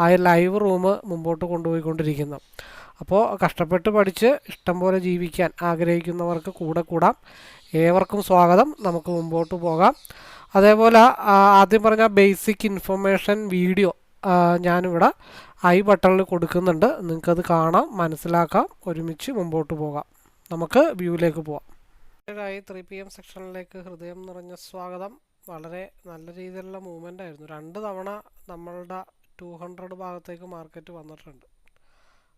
ആ live room മുമ്പോട്ട് കൊണ്ടുപോയിക്കൊണ്ടിരിക്കുന്നു. അപ്പോൾ കഷ്ടപ്പെട്ട് പഠിച്ച് ഇഷ്ടം പോലെ ജീവിക്കാൻ ആഗ്രഹിക്കുന്നവർക്ക് കൂടെ കൂടാം. ഏവർക്കും സ്വാഗതം. നമുക്ക് മുമ്പോട്ട് പോകാം. അതേപോലെ ആദ്യം പറഞ്ഞ ബേസിക് ഇൻഫർമേഷൻ വീഡിയോ ഞാനിവിടെ ഐ ബട്ടണിൽ കൊടുക്കുന്നുണ്ട്. നിങ്ങൾക്കത് കാണാം മനസ്സിലാക്കാം. ഒരുമിച്ച് മുമ്പോട്ട് പോകാം. നമുക്ക് വ്യൂവിലേക്ക് പോവാം. ായി ത്രീ പി എം സെക്ഷനിലേക്ക് ഹൃദയം നിറഞ്ഞ സ്വാഗതം. വളരെ നല്ല രീതിയിലുള്ള മൂവ്മെന്റ് ആയിരുന്നു. രണ്ട് തവണ നമ്മളുടെ ടു ഹൺഡ്രഡ് ഭാഗത്തേക്ക് മാർക്കറ്റ് വന്നിട്ടുണ്ട്.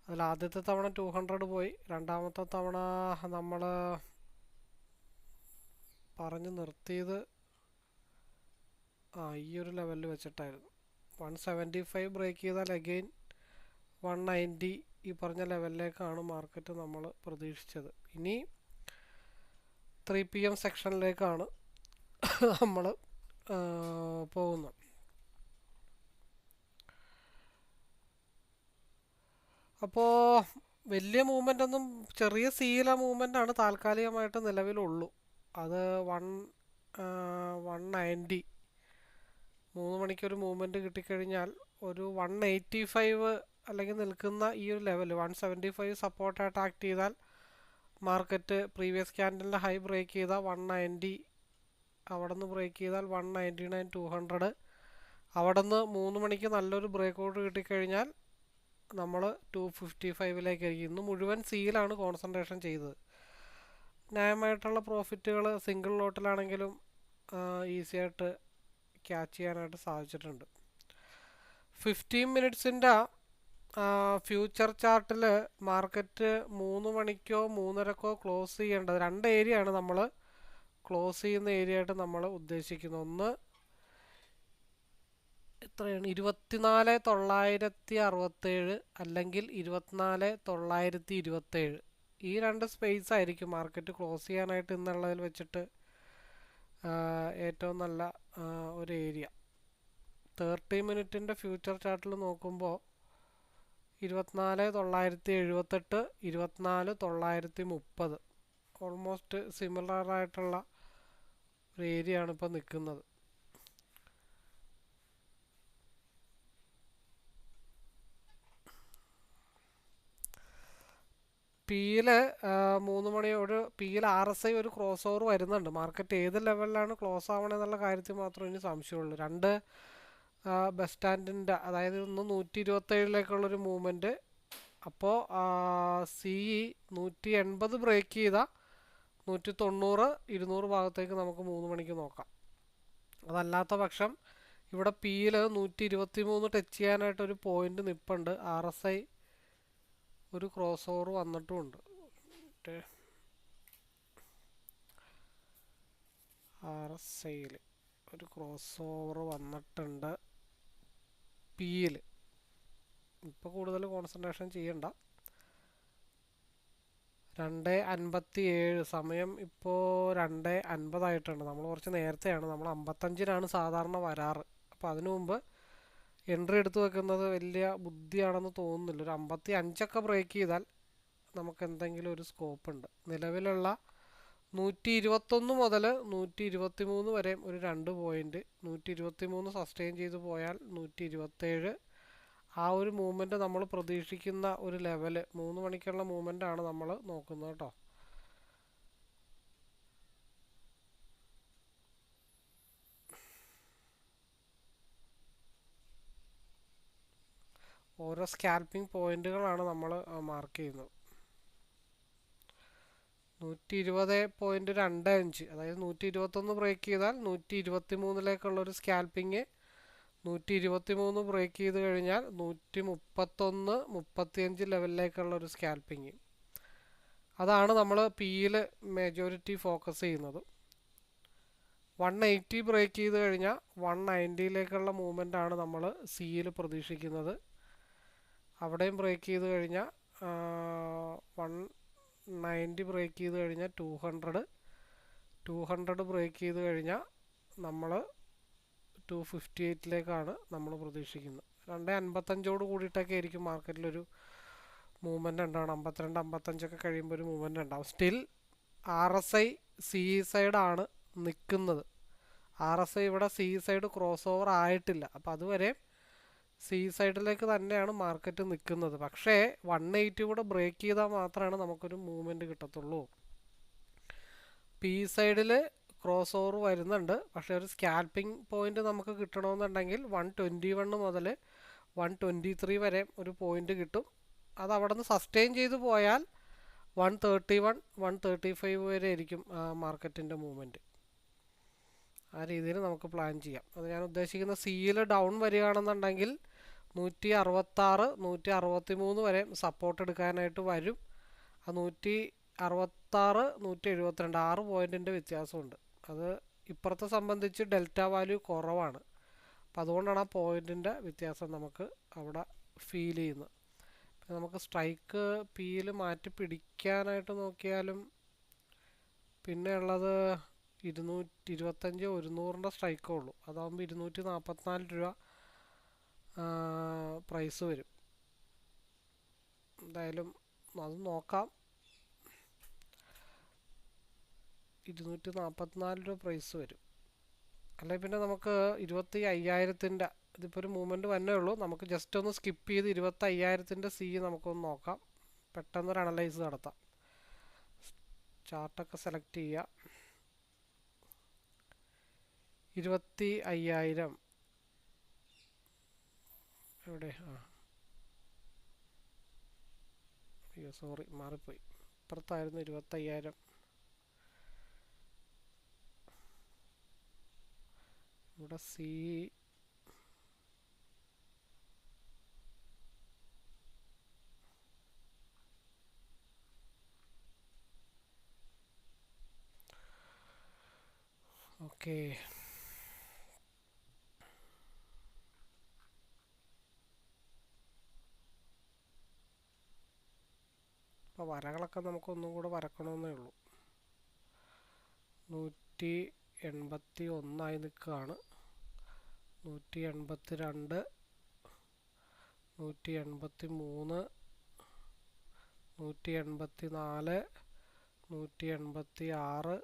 അതിൽ ആദ്യത്തെ തവണ ടു ഹൺഡ്രഡ് പോയി. രണ്ടാമത്തെ തവണ നമ്മൾ പറഞ്ഞു നിർത്തിയത് ആ ഈ ഒരു ലെവലിൽ വെച്ചിട്ടായിരുന്നു. വൺ സെവന്റി ഫൈവ് ബ്രേക്ക് ചെയ്താൽ അഗെയിൻ വൺ നയന്റി ഈ പറഞ്ഞ ലെവലിലേക്കാണ് മാർക്കറ്റ് നമ്മൾ പ്രതീക്ഷിച്ചത്. ഇനി ത്രീ പി എം സെക്ഷനിലേക്കാണ് നമ്മൾ പോകുന്നത്. അപ്പോൾ വലിയ മൂവ്മെന്റ് ഒന്നും ചെറിയ സീല മൂവ്മെന്റ് ആണ് താൽക്കാലികമായിട്ട് നിലവിലുള്ളൂ. അത് വൺ വൺ നയന്റി മൂന്ന് മണിക്കൊരു മൂവ്മെന്റ് കിട്ടിക്കഴിഞ്ഞാൽ ഒരു വൺ എയ്റ്റി ഫൈവ് അല്ലെങ്കിൽ നിൽക്കുന്ന ഈ ഒരു ലെവൽ വൺ സെവന്റി ഫൈവ് സപ്പോർട്ടായിട്ട് ആക്ട് ചെയ്താൽ മാർക്കറ്റ് പ്രീവിയസ് ക്യാൻഡലിന്റെ ഹൈ ബ്രേക്ക് ചെയ്താൽ വൺ നയന്റി അവിടെ നിന്ന് ബ്രേക്ക് ചെയ്താൽ one ninety nine to hundred അവിടെ നിന്ന് മൂന്ന് മണിക്ക് നല്ലൊരു ബ്രേക്ക് ഔട്ട് കിട്ടിക്കഴിഞ്ഞാൽ നമ്മൾ ടു ഫിഫ്റ്റി ഫൈവിലേക്കായിരിക്കും ഇന്ന് മുഴുവൻ സീലാണ് കോൺസെൻട്രേഷൻ ചെയ്തത്. ന്യായമായിട്ടുള്ള പ്രോഫിറ്റുകൾ സിംഗിൾ ലോട്ടിലാണെങ്കിലും ഈസി ആയിട്ട് ക്യാച്ച് ചെയ്യാനായിട്ട് സാധിച്ചിട്ടുണ്ട്. ഫിഫ്റ്റീൻ മിനിറ്റ്സിന്റെ ഫ്യൂച്ചർ ചാർട്ടിൽ മാർക്കറ്റ് മൂന്ന് മണിക്കോ മൂന്നരക്കോ ക്ലോസ് ചെയ്യേണ്ടത്. രണ്ട് ഏരിയ ആണ് നമ്മൾ ക്ലോസ് ചെയ്യുന്ന ഏരിയ ആയിട്ട് നമ്മൾ ഉദ്ദേശിക്കുന്നത്. ഒന്ന് എത്രയാണ്? ഇരുപത്തിനാല് തൊള്ളായിരത്തി അറുപത്തേഴ് അല്ലെങ്കിൽ ഇരുപത്തിനാല് തൊള്ളായിരത്തി ഇരുപത്തേഴ് ഈ രണ്ട് സ്പേസ് ആയിരിക്കും മാർക്കറ്റ് ക്ലോസ് ചെയ്യാനായിട്ട് ഇന്നുള്ളതിൽ വെച്ചിട്ട് ഏറ്റവും നല്ല ഒരു ഏരിയ തേർട്ടി മിനിറ്റിന്റെ ഫ്യൂച്ചർ ചാർട്ടിൽ നോക്കുമ്പോൾ ഇരുപത്തിനാല് തൊള്ളായിരത്തി എഴുപത്തെട്ട് ഇരുപത്തിനാല് തൊള്ളായിരത്തി മുപ്പത് ഓൾമോസ്റ്റ് സിമിലർ ആയിട്ടുള്ള ഒരു ഏരിയ ആണ് ഇപ്പോൾ നിൽക്കുന്നത് പിയിൽ മൂന്ന് മണിയോട് പിയിൽ ആർ എസ് ഐ ഒരു ക്രോസ് ഓവർ വരുന്നുണ്ട്. മാർക്കറ്റ് ഏത് ലെവലിലാണ് ക്ലോസ് ആവണമെന്നുള്ള കാര്യത്തിൽ മാത്രമേ ഇനി സംശയമുള്ളൂ. രണ്ട് ബസ് സ്റ്റാൻഡിന്റെ അതായത് ഇന്ന് നൂറ്റി ഇരുപത്തേഴിലേക്കുള്ളൊരു മൂവ്മെന്റ് അപ്പോൾ സി ഇ നൂറ്റി എൺപത് ബ്രേക്ക് ചെയ്താൽ നൂറ്റി തൊണ്ണൂറ് ഇരുന്നൂറ് ഭാഗത്തേക്ക് നമുക്ക് മൂന്ന് മണിക്ക് നോക്കാം. അതല്ലാത്ത പക്ഷം ഇവിടെ പിയിൽ നൂറ്റി ഇരുപത്തി മൂന്ന് ടച്ച് ചെയ്യാനായിട്ടൊരു പോയിന്റ് നിപ്പുണ്ട്. ആർ എസ് ഐ ഒരു ക്രോസ് ഓവർ വന്നിട്ടുമുണ്ട് ആർ എസ് ഐയിൽ ഒരു ക്രോസ് ഓവർ വന്നിട്ടുണ്ട് പിയിൽ ഇപ്പോൾ കൂടുതൽ കോൺസെൻട്രേഷൻ ചെയ്യണ്ട. രണ്ട് അൻപത്തി ഏഴ് സമയം ഇപ്പോൾ രണ്ട് അൻപതായിട്ടുണ്ട്. നമ്മൾ കുറച്ച് നേരത്തെയാണ്. നമ്മൾ അമ്പത്തഞ്ചിനാണ് സാധാരണ വരാറ്. അപ്പോൾ അതിനു മുമ്പ് എൻട്രി എടുത്തു വെക്കുന്നത് വലിയ ബുദ്ധിയാണെന്ന് തോന്നുന്നില്ല. ഒരു അമ്പത്തി അഞ്ചൊക്കെ ബ്രേക്ക് ചെയ്താൽ നമുക്ക് എന്തെങ്കിലും ഒരു സ്കോപ്പ് ഉണ്ട്. നിലവിലുള്ള നൂറ്റി ഇരുപത്തൊന്ന് മുതൽ നൂറ്റി ഇരുപത്തി മൂന്ന് വരെ ഒരു രണ്ട് പോയിന്റ് നൂറ്റി ഇരുപത്തി മൂന്ന് സസ്റ്റെയിൻ ചെയ്ത് പോയാൽ നൂറ്റി ഇരുപത്തേഴ് ആ ഒരു മൂവ്മെന്റ് നമ്മൾ പ്രതീക്ഷിക്കുന്ന ഒരു ലെവൽ മൂന്ന് മണിക്കുള്ള മൂവ്മെന്റ് ആണ് നമ്മൾ നോക്കുന്നത് കേട്ടോ. ഓരോ സ്കാൽപ്പിംഗ് പോയിന്റുകളാണ് നമ്മൾ മാർക്ക് ചെയ്യുന്നത്. നൂറ്റി ഇരുപത് പോയിന്റ് രണ്ട് അഞ്ച് അതായത് നൂറ്റി ഇരുപത്തൊന്ന് ബ്രേക്ക് ചെയ്താൽ നൂറ്റി ഇരുപത്തി മൂന്നിലേക്കുള്ള ഒരു സ്കാൽപ്പിങ് നൂറ്റി ഇരുപത്തി മൂന്ന് ബ്രേക്ക് ചെയ്ത് കഴിഞ്ഞാൽ നൂറ്റി മുപ്പത്തൊന്ന് മുപ്പത്തിയഞ്ച് ലെവലിലേക്കുള്ള ഒരു സ്കാൽപ്പിങ് അതാണ് നമ്മൾ പിയിൽ മെജോറിറ്റി ഫോക്കസ് ചെയ്യുന്നത്. വൺ എയ്റ്റി ബ്രേക്ക് ചെയ്ത് കഴിഞ്ഞാൽ വൺ നയന്റിയിലേക്കുള്ള മൂവ്മെന്റ് ആണ് നമ്മൾ സിയിൽ പ്രതീക്ഷിക്കുന്നത്. അവിടെയും ബ്രേക്ക് ചെയ്ത് കഴിഞ്ഞാൽ വൺ നയന്റി ബ്രേക്ക് ചെയ്ത് കഴിഞ്ഞാൽ two hundred two hundred break ചെയ്ത് കഴിഞ്ഞാൽ നമ്മൾ ടു ഫിഫ്റ്റി എയ്റ്റിലേക്കാണ് നമ്മൾ പ്രതീക്ഷിക്കുന്നത്. രണ്ട് അൻപത്തഞ്ചോട് കൂടിയിട്ടൊക്കെ ആയിരിക്കും മാർക്കറ്റിലൊരു മൂവ്മെന്റ് ഉണ്ടാവണം അമ്പത്തിരണ്ട് അമ്പത്തഞ്ചൊക്കെ കഴിയുമ്പോൾ ഒരു മൂവ്മെന്റ് ഉണ്ടാവും. Still R S I C സൈഡാണ് നിൽക്കുന്നത് ആർ എസ് ഐ ഇവിടെ സി സൈഡ് ക്രോസ് ഓവർ ആയിട്ടില്ല. അപ്പോൾ അതുവരെ സി സൈഡിലേക്ക് തന്നെയാണ് മാർക്കറ്റ് നിൽക്കുന്നത്. പക്ഷേ വൺ എയ്റ്റി കൂടെ ബ്രേക്ക് ചെയ്താൽ മാത്രമാണ് നമുക്കൊരു മൂവ്മെന്റ് കിട്ടത്തുള്ളൂ. പി സൈഡിൽ ക്രോസ് ഓവർ വരുന്നുണ്ട്. പക്ഷേ ഒരു സ്കാൽപ്പിംഗ് പോയിന്റ് നമുക്ക് കിട്ടണമെന്നുണ്ടെങ്കിൽ വൺ ട്വന്റി വണ്ണ് മുതൽ വൺ ട്വന്റി ത്രീ വരെ ഒരു പോയിന്റ് കിട്ടും. അത് അവിടെ നിന്ന് സസ്റ്റെയിൻ ചെയ്ത് പോയാൽ one thirty one one thirty five വരെ ആയിരിക്കും മാർക്കറ്റിന്റെ മൂവ്മെന്റ് ആ രീതിയിൽ നമുക്ക് പ്ലാൻ ചെയ്യാം. അത് ഞാൻ ഉദ്ദേശിക്കുന്ന സിയിൽ ഡൗൺ വരികയാണെന്നുണ്ടെങ്കിൽ നൂറ്റി അറുപത്താറ് നൂറ്റി അറുപത്തി മൂന്ന് വരെ സപ്പോർട്ട് എടുക്കാനായിട്ട് വരും. ആ നൂറ്റി അറുപത്താറ് നൂറ്റി എഴുപത്തിരണ്ട് ആറ് പോയിന്റിന്റെ വ്യത്യാസമുണ്ട്. അത് ഇപ്പുറത്തെ സംബന്ധിച്ച് ഡെൽറ്റ വാല്യൂ കുറവാണ്. അപ്പം അതുകൊണ്ടാണ് ആ പോയിന്റിന്റെ വ്യത്യാസം നമുക്ക് അവിടെ ഫീൽ ചെയ്യുന്നത്. നമുക്ക് സ്ട്രൈക്ക് പിയിൽ മാറ്റി പിടിക്കാനായിട്ട് നോക്കിയാലും പിന്നെ ഉള്ളത് ഇരുന്നൂറ്റി ഇരുപത്തഞ്ച് ഒരുന്നൂറിന്റെ സ്ട്രൈക്കേ ഉള്ളൂ. അതാകുമ്പോൾ ഇരുന്നൂറ്റി നാൽപ്പത്തിനാല് രൂപ പ്രൈസ് വരും. എന്തായാലും അത് നോക്കാം. ഇരുന്നൂറ്റി നാൽപ്പത്തിനാല് രൂപ പ്രൈസ് വരും. അല്ലെങ്കിൽ പിന്നെ നമുക്ക് ഇരുപത്തി അയ്യായിരത്തിന്റെ ഇതിപ്പോൾ ഒരു മൂവ്മെന്റ് വന്നേ ഉള്ളൂ. നമുക്ക് ജസ്റ്റ് ഒന്ന് സ്കിപ്പ് ചെയ്ത് ഇരുപത്തി അയ്യായിരത്തിന്റെ സി നമുക്കൊന്ന് നോക്കാം. പെട്ടെന്നൊരു അനലൈസ് നടത്താം. ചാർട്ടൊക്കെ സെലക്ട് ചെയ്യുക ഇരുപത്തി അയ്യായിരം എവിടെ? ആ. അയ്യോ സോറി മാറിപ്പോയി. ഇപ്പുറത്തായിരുന്നു ഇരുപത്തയ്യായിരം. ഇവിടെ സി ഓക്കെ. അപ്പോൾ വരകളൊക്കെ നമുക്ക് ഒന്നും കൂടെ വരക്കണമെന്നേ ഉള്ളൂ. നൂറ്റി എൺപത്തി ഒന്നായി നിൽക്കുകയാണ് നൂറ്റി എൺപത്തി രണ്ട് നൂറ്റി എൺപത്തി മൂന്ന് നൂറ്റി എൺപത്തി നാല് നൂറ്റി എൺപത്തി ആറ്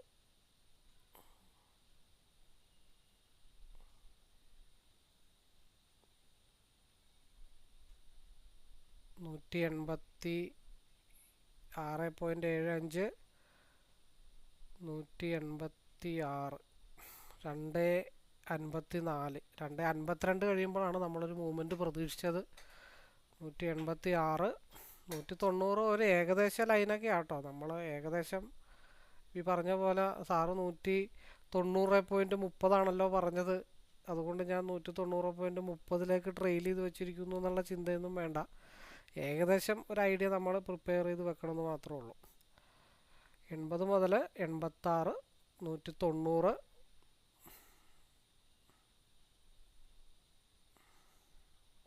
നൂറ്റി എൺപത്തി ആറ് പോയിന്റ് ഏഴ് അഞ്ച് നൂറ്റി എൺപത്തി ആറ് രണ്ട് അൻപത്തി നാല് രണ്ട് അൻപത്തിരണ്ട് കഴിയുമ്പോഴാണ് നമ്മളൊരു മൂവ്മെന്റ് പ്രതീക്ഷിച്ചത്. നൂറ്റി എൺപത്തി ആറ് നൂറ്റി തൊണ്ണൂറ് ഒരു ഏകദേശ ലൈനൊക്കെ ആട്ടോ നമ്മൾ ഏകദേശം ഈ പറഞ്ഞ പോലെ സാറ് നൂറ്റി തൊണ്ണൂറ് പോയിന്റ് മുപ്പതാണല്ലോ പറഞ്ഞത്. അതുകൊണ്ട് ഞാൻ നൂറ്റി തൊണ്ണൂറ് പോയിന്റ് മുപ്പതിലേക്ക് ട്രെയിൽ ചെയ്ത് വെച്ചിരിക്കുന്നു എന്നുള്ള ചിന്തയൊന്നും വേണ്ട. ഏകദേശം ഒരു ഐഡിയ നമ്മൾ പ്രിപ്പയർ ചെയ്ത് വെക്കണമെന്ന് മാത്രമേ ഉള്ളൂ. എൺപത് മുതൽ എൺപത്താറ് നൂറ്റി തൊണ്ണൂറ്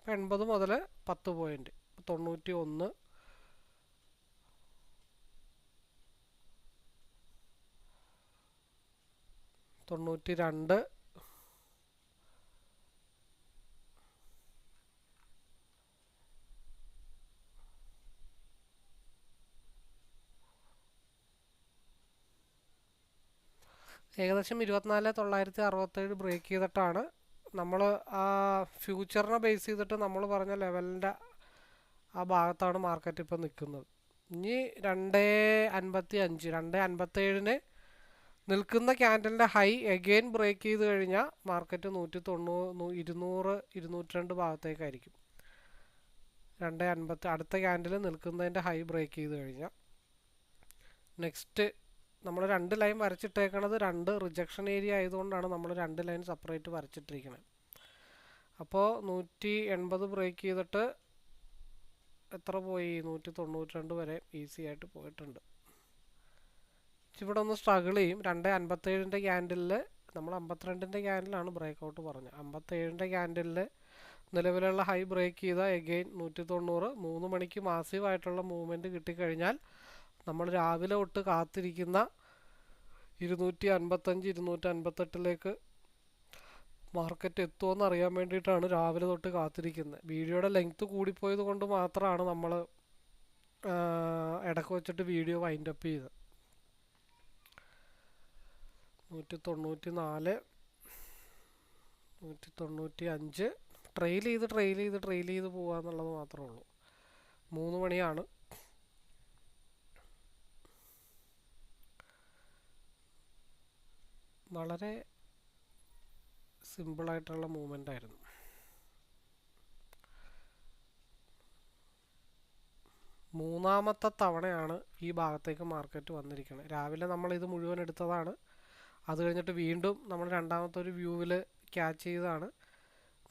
എൺപത് മുതൽ പത്ത് പോയിന്റ് തൊണ്ണൂറ്റി ഒന്ന് തൊണ്ണൂറ്റി രണ്ട് ഏകദേശം ഇരുപത്തിനാല് തൊള്ളായിരത്തി അറുപത്തേഴ് ബ്രേക്ക് ചെയ്തിട്ടാണ്. നമ്മൾ ആ ഫ്യൂച്ചറിനെ ബേസ് ചെയ്തിട്ട് നമ്മൾ പറഞ്ഞ ലെവലിന്റെ ആ ഭാഗത്താണ് മാർക്കറ്റ് ഇപ്പോൾ നിൽക്കുന്നത് ഇനി രണ്ട് അൻപത്തി അഞ്ച് രണ്ട് അൻപത്തേഴിന് നിൽക്കുന്ന ക്യാൻഡലിന്റെ ഹൈ എഗെയിൻ ബ്രേക്ക് ചെയ്ത് കഴിഞ്ഞാൽ മാർക്കറ്റ് നൂറ്റി തൊണ്ണൂറ് ഇരുന്നൂറ് ഇരുന്നൂറ്റി രണ്ട് ഭാഗത്തേക്കായിരിക്കും. രണ്ട് അൻപത്തി അടുത്ത ക്യാൻഡിൽ നിൽക്കുന്നതിന്റെ ഹൈ ബ്രേക്ക് ചെയ്ത് കഴിഞ്ഞാൽ നെക്സ്റ്റ് നമ്മൾ രണ്ട് ലൈൻ വരച്ചിട്ടേക്കണത് രണ്ട് റിജക്ഷൻ ഏരിയ ആയതുകൊണ്ടാണ് നമ്മൾ രണ്ട് ലൈൻ സെപ്പറേറ്റ് വരച്ചിട്ടിരിക്കുന്നത് അപ്പോൾ നൂറ്റി എൺപത് ബ്രേക്ക് ചെയ്തിട്ട് എത്ര പോയി? നൂറ്റി തൊണ്ണൂറ്റി രണ്ട് വരെ ഈസി ആയിട്ട് പോയിട്ടുണ്ട്. ഇവിടെ ഒന്ന് സ്ട്രഗിൾ ചെയ്യും. രണ്ട് അൻപത്തേഴിന്റെ ക്യാൻഡിലിൽ നമ്മൾ അമ്പത്തിരണ്ടിന്റെ ക്യാൻഡിലാണ് ബ്രേക്ക് ഔട്ട് പറഞ്ഞത്. അമ്പത്തേഴിന്റെ ക്യാൻഡിലിൽ നിലവിലുള്ള ഹൈ ബ്രേക്ക് ചെയ്ത എഗെയിൻ നൂറ്റി തൊണ്ണൂറ്. മൂന്ന് മണിക്ക് മാസീവായിട്ടുള്ള മൂവ്മെന്റ് കിട്ടിക്കഴിഞ്ഞാൽ നമ്മൾ രാവിലെ തൊട്ട് കാത്തിരിക്കുന്ന ഇരുന്നൂറ്റി അൻപത്തഞ്ച് ഇരുന്നൂറ്റി അൻപത്തെട്ടിലേക്ക് മാർക്കറ്റ് എത്തുമെന്ന് അറിയാൻ വേണ്ടിയിട്ടാണ് രാവിലെ തൊട്ട് കാത്തിരിക്കുന്നത്. വീഡിയോയുടെ ലെങ്ത്ത് കൂടിപ്പോയത് കൊണ്ട് മാത്രമാണ് നമ്മൾ ഇടയ്ക്ക് വെച്ചിട്ട് വീഡിയോ വൈൻഡ് അപ്പ് ചെയ്തത്. നൂറ്റി തൊണ്ണൂറ്റി നാല് നൂറ്റി തൊണ്ണൂറ്റി അഞ്ച് ട്രെയിൽ ചെയ്ത് ട്രെയിൽ ചെയ്ത് ട്രെയിൽ ചെയ്ത് പോകുക എന്നുള്ളത് മാത്രമേ ഉള്ളൂ. മൂന്ന് മണിയാണ്. വളരെ സിമ്പിളായിട്ടുള്ള മൂവ്മെന്റ് ആയിരുന്നു മൂന്നാമത്തെ തവണയാണ് ഈ ഭാഗത്തേക്ക് മാർക്കറ്റ് വന്നിരിക്കുന്നത് രാവിലെ നമ്മൾ ഇത് മുഴുവൻ എടുത്തതാണ്. അത് കഴിഞ്ഞിട്ട് വീണ്ടും നമ്മൾ രണ്ടാമത്തെ ഒരു വ്യൂവിൽ ക്യാച്ച് ചെയ്തതാണ്.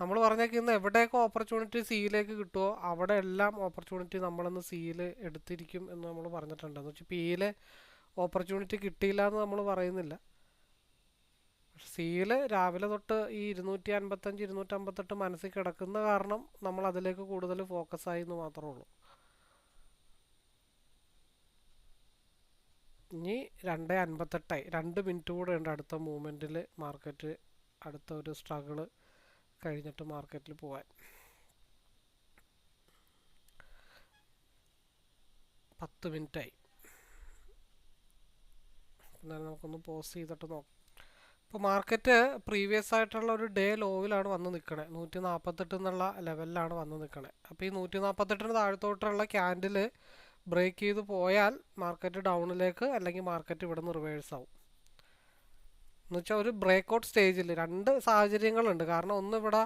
നമ്മൾ പറഞ്ഞേക്ക് ഇന്ന് എവിടെയൊക്കെ ഓപ്പർച്യൂണിറ്റി സിയിലേക്ക് കിട്ടുമോ അവിടെ എല്ലാം ഓപ്പർച്യൂണിറ്റി നമ്മളിന്ന് സിയിൽ എടുത്തിരിക്കും എന്ന് നമ്മൾ പറഞ്ഞിട്ടുണ്ട്. എന്ന് വെച്ചാൽ പിയിലെ ഓപ്പർച്യൂണിറ്റി കിട്ടിയില്ല എന്ന് നമ്മൾ പറയുന്നില്ല. സിയിൽ രാവിലെ തൊട്ട് ഈ ഇരുന്നൂറ്റി അൻപത്തഞ്ച് ഇരുന്നൂറ്റമ്പത്തെട്ട് മനസ്സിൽ കിടക്കുന്ന കാരണം നമ്മൾ അതിലേക്ക് കൂടുതൽ ഫോക്കസ് ആയി എന്ന് മാത്രമേ ഉള്ളൂ. ഇനി രണ്ട് അൻപത്തെട്ടായി രണ്ട് മിനിറ്റ് കൂടെ ഉണ്ട് അടുത്ത മൂവ്മെന്റിൽ മാർക്കറ്റ് അടുത്ത ഒരു സ്ട്രഗിൾ കഴിഞ്ഞിട്ട് മാർക്കറ്റിൽ പോവാൻ. പത്ത് മിനിറ്റായി എന്നാലും നമുക്കൊന്ന് പോസ് ചെയ്തിട്ട് നോക്കാം. ഇപ്പോൾ മാർക്കറ്റ് പ്രീവിയസ് ആയിട്ടുള്ള ഒരു ഡേ ലോവിലാണ് വന്ന് നിൽക്കണേ നൂറ്റി നാൽപ്പത്തെട്ട് എന്നുള്ള ലെവലിലാണ് വന്ന് നിൽക്കണേ അപ്പോൾ ഈ നൂറ്റി നാൽപ്പത്തെട്ടിന് താഴത്തോട്ടുള്ള ക്യാൻഡിൽ ബ്രേക്ക് ചെയ്ത് പോയാൽ മാർക്കറ്റ് ഡൗണിലേക്ക് അല്ലെങ്കിൽ മാർക്കറ്റ് ഇവിടെ നിന്ന് റിവേഴ്സ് ആവും എന്നുവെച്ചാൽ ഒരു ബ്രേക്ക് ഔട്ട് സ്റ്റേജിൽ രണ്ട് സാഹചര്യങ്ങളുണ്ട്. കാരണം ഒന്ന് ഇവിടെ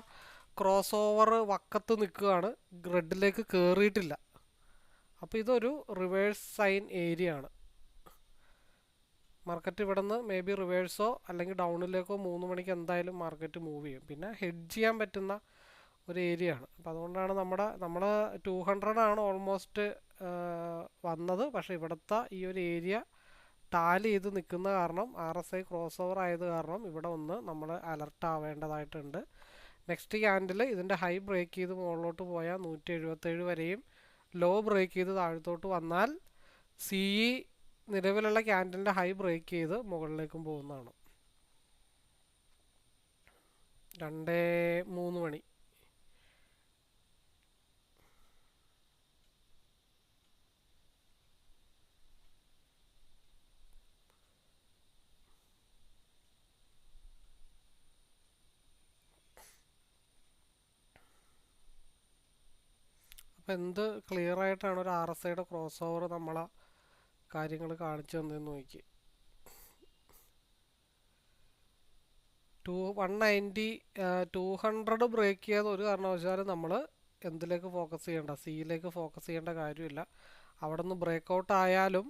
ക്രോസ് ഓവർ വക്കത്ത് നിൽക്കുകയാണ്. റെഡിലേക്ക് കയറിയിട്ടില്ല അപ്പോൾ ഇതൊരു റിവേഴ്സ് സൈൻ ഏരിയ ആണ്. മാർക്കറ്റ് ഇവിടെ നിന്ന് മേ ബി റിവേഴ്സോ അല്ലെങ്കിൽ ഡൗണിലേക്കോ മൂന്ന് മണിക്ക് എന്തായാലും മാർക്കറ്റ് മൂവ് ചെയ്യും. പിന്നെ ഹെഡ് ചെയ്യാൻ പറ്റുന്ന ഒരു ഏരിയ ആണ്. അപ്പോൾ അതുകൊണ്ടാണ് നമ്മുടെ നമ്മൾ ടു ഹൺഡ്രഡ് ആണ് ഓൾമോസ്റ്റ് വന്നത്. പക്ഷേ ഇവിടുത്തെ ഈ ഒരു ഏരിയ ടാലി ചെയ്ത് നിൽക്കുന്ന കാരണം R S I cross over ആയത് കാരണം ഇവിടെ ഒന്ന് നമ്മൾ അലർട്ട് ആവേണ്ടതായിട്ടുണ്ട്. നെക്സ്റ്റ് ക്യാൻഡിൽ ഇതിന്റെ ഹൈ ബ്രേക്ക് ചെയ്ത് മുകളിലോട്ട് പോയാൽ നൂറ്റി എഴുപത്തേഴ് വരെയും ലോ ബ്രേക്ക് ചെയ്ത് താഴത്തോട്ട് വന്നാൽ സി ഇ നിലവിലുള്ള ക്യാൻഡലിന്റെ ഹൈ ബ്രേക്ക് ചെയ്ത് മുകളിലേക്കും പോകുന്നതാണ്. രണ്ട് മൂന്ന് മണി. അപ്പോൾ എന്ത് ക്ലിയർ ആയിട്ടാണ് ഒരു ആർ എസ് ഐയുടെ ക്രോസ് ഓവർ നമ്മളെ കാര്യങ്ങൾ കാണിച്ചു തന്നെ നോക്കി. Two one ninety two hundred break ചെയ്യാതെ ഒരു കാരണവശാലും നമ്മൾ എന്തിലേക്ക് ഫോക്കസ് ചെയ്യേണ്ട സിയിലേക്ക് ഫോക്കസ് ചെയ്യേണ്ട കാര്യമില്ല. അവിടെ നിന്ന് ബ്രേക്ക് ഔട്ട് ആയാലും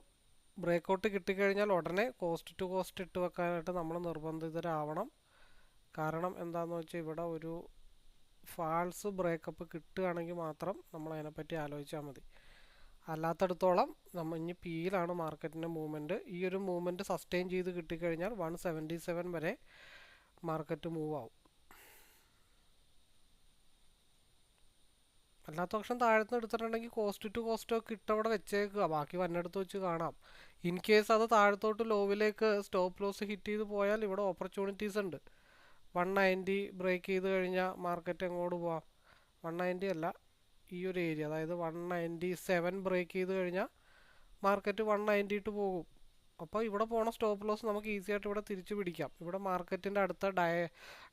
ബ്രേക്ക് ഔട്ട് കിട്ടിക്കഴിഞ്ഞാൽ ഉടനെ കോസ്റ്റ് ടു കോസ്റ്റ് ഇട്ട് വെക്കാനായിട്ട് നമ്മൾ നിർബന്ധിതരാവണം. കാരണം എന്താണെന്ന് വെച്ചാൽ ഇവിടെ ഒരു ഫാൾസ് ബ്രേക്കപ്പ് കിട്ടുകയാണെങ്കിൽ മാത്രം നമ്മൾ അതിനെപ്പറ്റി ആലോചിച്ചാൽ മതി. അല്ലാത്തടത്തോളം നമ്മൾ ഇനി പിയിലാണ് മാർക്കറ്റിന്റെ മൂവ്മെന്റ് ഈ ഒരു മൂവ്മെന്റ് സസ്റ്റെയിൻ ചെയ്ത് കിട്ടിക്കഴിഞ്ഞാൽ വൺ സെവന്റി സെവൻ വരെ മാർക്കറ്റ് മൂവ് ആവും. അല്ലാത്ത പക്ഷം താഴത്തുനിന്ന് എടുത്തിട്ടുണ്ടെങ്കിൽ കോസ്റ്റ് ടു കോസ്റ്റ് ഒക്കെ ഇട്ടവിടെ വെച്ചേക്കുക. ബാക്കി വന്നെടുത്ത് വെച്ച് കാണാം. ഇൻ കേസ് അത് താഴത്തോട്ട് ലോവിലേക്ക് സ്റ്റോപ്പ് ലോസ് ഹിറ്റ് ചെയ്ത് പോയാൽ ഇവിടെ ഓപ്പർച്യൂണിറ്റീസ് ഉണ്ട്. വൺ നയന്റി ബ്രേക്ക് ചെയ്ത് കഴിഞ്ഞാൽ മാർക്കറ്റ് എങ്ങോട്ട് പോവാം? വൺ നയന്റി അല്ല ഈ ഒരു ഏരിയ അതായത് വൺ നയന്റി സെവൻ ബ്രേക്ക് ചെയ്ത് കഴിഞ്ഞാൽ മാർക്കറ്റ് വൺ നയന്റി ഇട്ട് പോകും. അപ്പോൾ ഇവിടെ പോണ സ്റ്റോപ്പ് ലോസ് നമുക്ക് ഈസി ആയിട്ട് ഇവിടെ തിരിച്ചു പിടിക്കാം. ഇവിടെ മാർക്കറ്റിന്റെ അടുത്ത ഡയ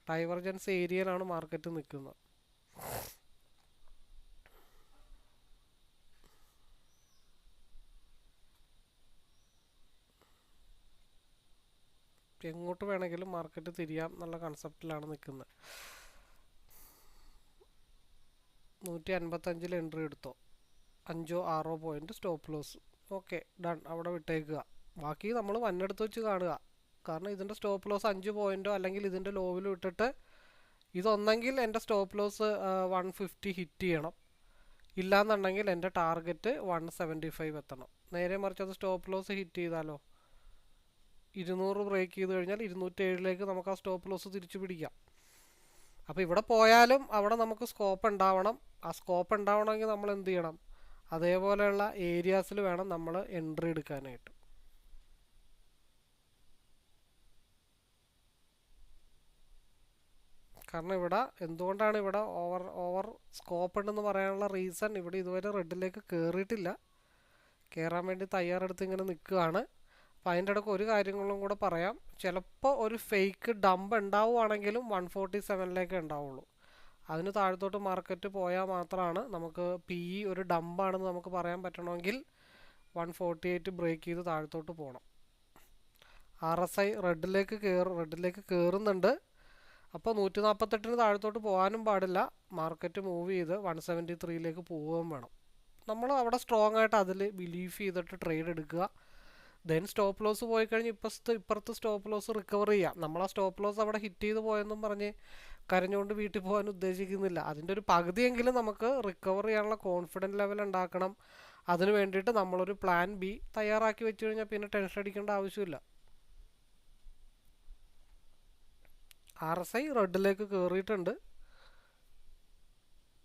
ഡൈവർജൻസ് ഏരിയയിലാണ് മാർക്കറ്റ് നിൽക്കുന്നത്. എങ്ങോട്ട് വേണമെങ്കിലും മാർക്കറ്റ് തിരിയാം എന്നുള്ള കൺസെപ്റ്റിലാണ് നിൽക്കുന്നത്. നൂറ്റി അൻപത്തഞ്ചിൽ എൻട്രി എടുത്തോ. അഞ്ചോ ആറോ point stop loss. Okay done. അവിടെ വിട്ടേക്കുക. ബാക്കി നമ്മൾ വന്നെടുത്ത് വെച്ച് കാണുക. കാരണം ഇതിന്റെ സ്റ്റോപ്പ് ലോസ് അഞ്ച് പോയിന്റോ അല്ലെങ്കിൽ ഇതിന്റെ ലോവിൽ ഇട്ടിട്ട് ഇതൊന്നെങ്കിൽ എന്റെ stop loss one fifty hit ചെയ്യണം. ഇല്ലാന്നുണ്ടെങ്കിൽ എന്റെ ടാർഗറ്റ് വൺ സെവന്റി ഫൈവ് എത്തണം. നേരെ മറിച്ച് അത് സ്റ്റോപ്പ് ലോസ് ഹിറ്റ് ചെയ്താലോ? ഇരുന്നൂറ് ബ്രേക്ക് ചെയ്ത് കഴിഞ്ഞാൽ ഇരുന്നൂറ്റി ഏഴിലേക്ക് നമുക്ക് ആ സ്റ്റോപ്പ് ലോസ് തിരിച്ചു പിടിക്കാം. അപ്പോൾ ഇവിടെ പോയാലും അവിടെ നമുക്ക് സ്കോപ്പ് ഉണ്ടാവണം. ആ സ്കോപ്പ് ഉണ്ടാവണമെങ്കിൽ നമ്മൾ എന്ത് ചെയ്യണം? അതേപോലെയുള്ള ഏരിയാസിൽ വേണം നമ്മൾ എൻട്രി എടുക്കാനായിട്ട്. കാരണം ഇവിടെ എന്തുകൊണ്ടാണ് ഇവിടെ ഓവർ ഓവർ സ്കോപ്പ് ഉണ്ടെന്ന് പറയാനുള്ള റീസൺ ഇവിടെ ഇതുവരെ റെഡിലേക്ക് കയറിയിട്ടില്ല കയറാൻ വേണ്ടി തയ്യാറെടുത്ത് ഇങ്ങനെ നിൽക്കുകയാണ്. അപ്പം അതിന്റെ ഇടയ്ക്ക് ഒരു കാര്യങ്ങളും കൂടെ പറയാം. ചിലപ്പോൾ ഒരു ഫേക്ക് ഡംപ് ഉണ്ടാവുകയാണെങ്കിലും വൺ ഫോർട്ടി സെവനിലേക്ക് ഉണ്ടാവുള്ളൂ. അതിന് താഴത്തോട്ട് മാർക്കറ്റ് പോയാൽ മാത്രമാണ് നമുക്ക് പി ഇ ഒരു ഡമ്പാണെന്ന് നമുക്ക് പറയാൻ പറ്റണമെങ്കിൽ വൺ ഫോർട്ടി എയ്റ്റ് ബ്രേക്ക് ചെയ്ത് താഴത്തോട്ട് പോകണം ആർ എസ് ഐ റെഡിലേക്ക് കയറും റെഡിലേക്ക് കയറുന്നുണ്ട് അപ്പോൾ നൂറ്റി നാൽപ്പത്തെട്ടിന് താഴത്തോട്ട് പോകാനും പാടില്ല. മാർക്കറ്റ് മൂവ് ചെയ്ത് വൺ സെവന്റി ത്രീയിലേക്ക് പോവുകയും വേണം. നമ്മൾ അവിടെ സ്ട്രോങ് ആയിട്ട് അതിൽ ബിലീഫ് ചെയ്തിട്ട് ട്രേഡ് എടുക്കുക. ദെൻ സ്റ്റോപ്പ് ലോസ് പോയി കഴിഞ്ഞ് ഇപ്പുറത്ത് ഇപ്പുറത്ത് സ്റ്റോപ്പ് ലോസ് റിക്കവർ ചെയ്യാം. നമ്മൾ ആ സ്റ്റോപ്പ് ലോസ് അവിടെ ഹിറ്റ് ചെയ്ത് പോയെന്നും പറഞ്ഞ് കരഞ്ഞുകൊണ്ട് വീട്ടിൽ പോകാൻ ഉദ്ദേശിക്കുന്നില്ല. അതിന്റെ ഒരു പകുതിയെങ്കിലും നമുക്ക് റിക്കവർ ചെയ്യാനുള്ള കോൺഫിഡന്റ് ലെവൽ ഉണ്ടാക്കണം. അതിന് വേണ്ടിയിട്ട് നമ്മളൊരു പ്ലാൻ ബി തയ്യാറാക്കി വെച്ച് കഴിഞ്ഞാൽ പിന്നെ ടെൻഷൻ അടിക്കേണ്ട ആവശ്യമില്ല. ആർ എസ് ഐ റെഡിലേക്ക് കയറിയിട്ടുണ്ട്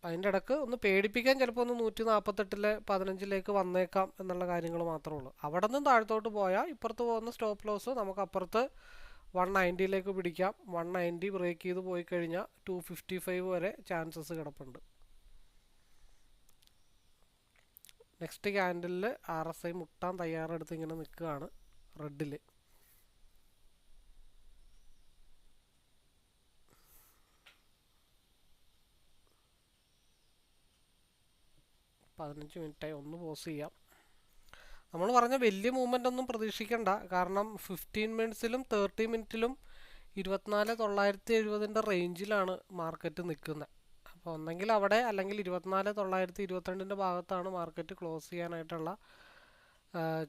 അതിന്റെ ഇടയ്ക്ക് ഒന്ന് പേടിപ്പിക്കാൻ ചിലപ്പോൾ ഒന്ന് നൂറ്റി നാൽപ്പത്തെട്ടിലെ പതിനഞ്ചിലേക്ക് വന്നേക്കാം എന്നുള്ള കാര്യങ്ങൾ മാത്രമേ ഉള്ളൂ. അവിടെ നിന്നും താഴത്തോട്ട് പോയാൽ ഇപ്പുറത്ത് പോകുന്ന സ്റ്റോപ്പ് ലോസ് നമുക്ക് അപ്പുറത്ത് വൺ നയന്റിയിലേക്ക് പിടിക്കാം. വൺ നയന്റി ബ്രേക്ക് ചെയ്ത് പോയി കഴിഞ്ഞാൽ ടു ഫിഫ്റ്റി ഫൈവ് വരെ ചാൻസസ് കിടപ്പുണ്ട്. നെക്സ്റ്റ് ക്യാൻഡലിൽ ആർ എസ് ഐ മുട്ടാൻ തയ്യാറെടുത്ത് ഇങ്ങനെ നിൽക്കുകയാണ് റെഡിൽ പതിനഞ്ച് മിനിറ്റായി ഒന്ന് പോസ് ചെയ്യാം. നമ്മൾ പറഞ്ഞ വലിയ മൂവ്മെന്റ് ഒന്നും പ്രതീക്ഷിക്കേണ്ട. കാരണം ഫിഫ്റ്റീൻ മിനിറ്റ്സിലും തേർട്ടി മിനിറ്റിലും ഇരുപത്തിനാല് തൊള്ളായിരത്തി എഴുപതിന്റെ റേഞ്ചിലാണ് മാർക്കറ്റ് നിൽക്കുന്നത് അപ്പോൾ ഒന്നെങ്കിൽ അവിടെ അല്ലെങ്കിൽ ഇരുപത്തിനാല് തൊള്ളായിരത്തി ഇരുപത്തിരണ്ടിന്റെ ഭാഗത്താണ് മാർക്കറ്റ് ക്ലോസ് ചെയ്യാനായിട്ടുള്ള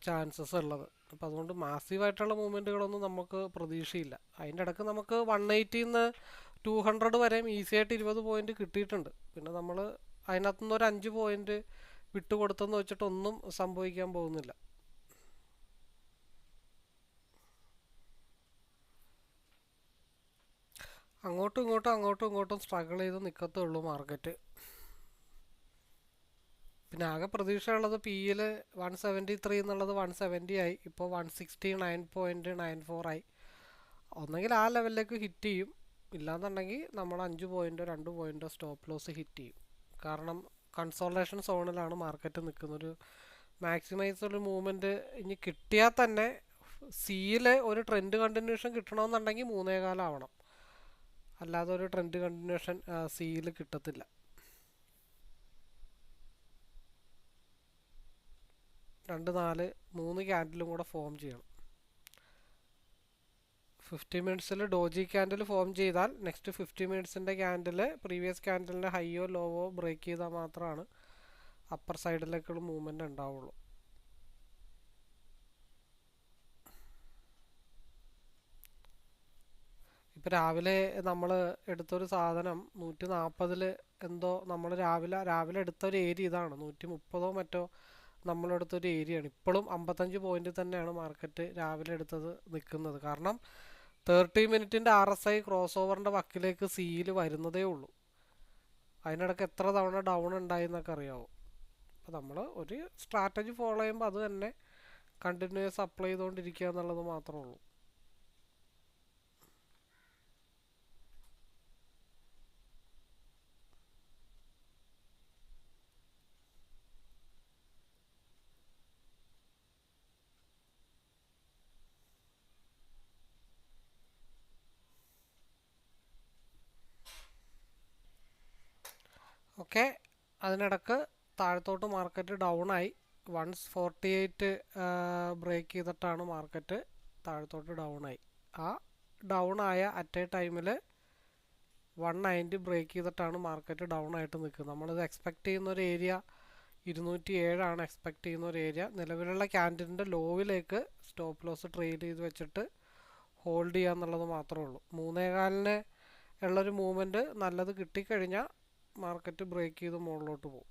ചാൻസസ് ഉള്ളത്. അപ്പോൾ അതുകൊണ്ട് മാസീവായിട്ടുള്ള മൂവ്മെന്റുകളൊന്നും നമുക്ക് പ്രതീക്ഷയില്ല. അതിന്റെ ഇടയ്ക്ക് നമുക്ക് വൺ എയ്റ്റിന്ന് ടു ഹൺഡ്രഡ് വരെയും ഈസി ആയിട്ട് ഇരുപത് പോയിന്റ് കിട്ടിയിട്ടുണ്ട്. പിന്നെ നമ്മൾ അതിനകത്തുനിന്ന് ഒരു അഞ്ച് പോയിന്റ് വിട്ടുകൊടുത്തെന്ന് വെച്ചിട്ടൊന്നും സംഭവിക്കാൻ പോകുന്നില്ല. അങ്ങോട്ടും ഇങ്ങോട്ടും അങ്ങോട്ടും ഇങ്ങോട്ടും സ്ട്രഗിൾ ചെയ്ത് നിൽക്കത്തുള്ളൂ മാർക്കറ്റ് പിന്നെ ആകെ പ്രതീക്ഷയുള്ളത് പി യിൽ വൺ സെവന്റി ത്രീ എന്നുള്ളത് വൺ സെവന്റി ആയി. ഇപ്പോൾ one sixty nine point nine four ആയി. ഒന്നെങ്കിൽ ആ ലെവലിലേക്ക് ഹിറ്റ് ചെയ്യും. ഇല്ലാന്നുണ്ടെങ്കിൽ നമ്മൾ അഞ്ച് പോയിന്റോ രണ്ട് പോയിന്റോ സ്റ്റോപ്പ് ലോസ് ഹിറ്റ് ചെയ്യും. കാരണം കൺസോളേഷൻ സോണിലാണ് മാർക്കറ്റ് നിൽക്കുന്നത് ഒരു മാക്സിമൈസ് ഒരു മൂവ്മെന്റ് ഇനി കിട്ടിയാൽ തന്നെ സിയിൽ ഒരു ട്രെൻഡ് കണ്ടിന്യൂഷൻ കിട്ടണമെന്നുണ്ടെങ്കിൽ മൂന്നേകാലം ആവണം. അല്ലാതെ ഒരു ട്രെൻഡ് കണ്ടിന്യൂഷൻ സിയിൽ കിട്ടത്തില്ല. രണ്ട് നാല് മൂന്ന് ക്യാൻഡിലും കൂടെ ഫോം ചെയ്യണം. ഫിഫ്റ്റി മിനിറ്റ്സിൽ ഡോജി ക്യാൻഡിൽ ഫോം ചെയ്താൽ നെക്സ്റ്റ് ഫിഫ്റ്റി മിനിറ്റ്സിന്റെ ക്യാൻഡിൽ പ്രീവിയസ് ക്യാൻഡിലിന്റെ ഹൈയോ ലോവോ ബ്രേക്ക് ചെയ്താൽ മാത്രമാണ് അപ്പർ സൈഡിലേക്കുള്ള മൂവ്മെന്റ് ഉണ്ടാവുള്ളൂ. ഇപ്പോൾ രാവിലെ നമ്മൾ എടുത്തൊരു സാധനം നൂറ്റി നാൽപ്പതിൽ എന്തോ നമ്മൾ രാവിലെ രാവിലെ എടുത്തൊരു ഏരിയ ഇതാണ്. നൂറ്റി മുപ്പതോ മറ്റോ നമ്മളെടുത്തൊരു ഏരിയയാണ് ഇപ്പോഴും അമ്പത്തഞ്ച് പോയിന്റ് തന്നെയാണ് മാർക്കറ്റ് രാവിലെ എടുത്തത് നിൽക്കുന്നത് കാരണം തേർട്ടി മിനിറ്റിന്റെ ആർ എസ് ഐ ക്രോസ് ഓവറിന്റെ വക്കിലേക്ക് സിയിൽ വരുന്നതേ ഉള്ളൂ. അതിനിടയ്ക്ക് എത്ര തവണ ഡൗൺ ഉണ്ടായി എന്നൊക്കെ അറിയാവോ? അപ്പോൾ നമ്മൾ ഒരു സ്ട്രാറ്റജി ഫോളോ ചെയ്യുമ്പോൾ അത് തന്നെ കണ്ടിന്യൂസ് അപ്ലൈ ചെയ്തുകൊണ്ടിരിക്കുക എന്നുള്ളത് മാത്രമേ ഉള്ളൂ. ഓക്കെ അതിനിടക്ക് താഴത്തോട്ട് മാർക്കറ്റ് ഡൗൺ ആയി. വൺസ് ഫോർട്ടി എയ്റ്റ് ബ്രേക്ക് ചെയ്തിട്ടാണ് മാർക്കറ്റ് താഴത്തോട്ട് ഡൗൺ ആയി. ആ ഡൗൺ ആയ അറ്റ് എ ടൈമിൽ വൺ നയന്റി ബ്രേക്ക് ചെയ്തിട്ടാണ് മാർക്കറ്റ് ഡൗൺ ആയിട്ട് നിൽക്കുന്നത്. നമ്മളിത് എക്സ്പെക്റ്റ് ചെയ്യുന്ന ഒരു ഏരിയ ഇരുന്നൂറ്റി ഏഴാണ് എക്സ്പെക്റ്റ് ചെയ്യുന്ന ഒരു ഏരിയ നിലവിലുള്ള ക്യാൻഡിലിന്റെ ലോവിലേക്ക് സ്റ്റോപ്പ് ലോസ് ട്രെയിൽ ചെയ്ത് വെച്ചിട്ട് ഹോൾഡ് ചെയ്യുക എന്നുള്ളത് മാത്രമേ ഉള്ളൂ. മൂന്നേകാലിന് ഉള്ളൊരു മൂവ്മെന്റ് നല്ലത് കിട്ടിക്കഴിഞ്ഞാൽ മാർക്കറ്റ് ബ്രേക്ക് ചെയ്ത് മുകളിലോട്ട് പോകും.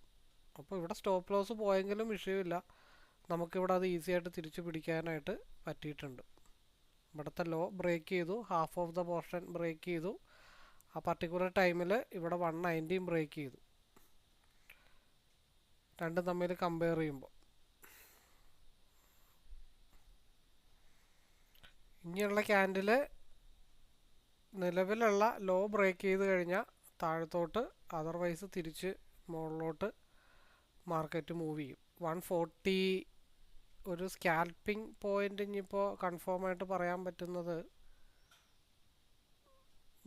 അപ്പോൾ ഇവിടെ സ്റ്റോപ്പ് ലോസ് പോയെങ്കിലും വിഷയമില്ല. നമുക്കിവിടെ അത് ഈസി ആയിട്ട് തിരിച്ചു പിടിക്കാനായിട്ട് പറ്റിയിട്ടുണ്ട്. ഇവിടുത്തെ ലോ ബ്രേക്ക് ചെയ്തു half of the portion break ചെയ്തു. ആ പർട്ടിക്കുലർ ടൈമിൽ ഇവിടെ വൺ നയന്റിയും ബ്രേക്ക് ചെയ്തു. രണ്ടും തമ്മിൽ കമ്പയർ ചെയ്യുമ്പോൾ. ഇനിയുള്ള ക്യാൻഡിൽ നിലവിലുള്ള ലോ ബ്രേക്ക് ചെയ്ത് കഴിഞ്ഞാൽ താഴത്തോട്ട് അതർവൈസ് തിരിച്ച് മുകളിലോട്ട് മാർക്കറ്റ് മൂവ് ചെയ്യും. വൺ ഫോർട്ടി ഒരു സ്കാൽപ്പിംഗ് പോയിന്റ് ഇനിയിപ്പോൾ കൺഫേം ആയിട്ട് പറയാൻ പറ്റുന്നത്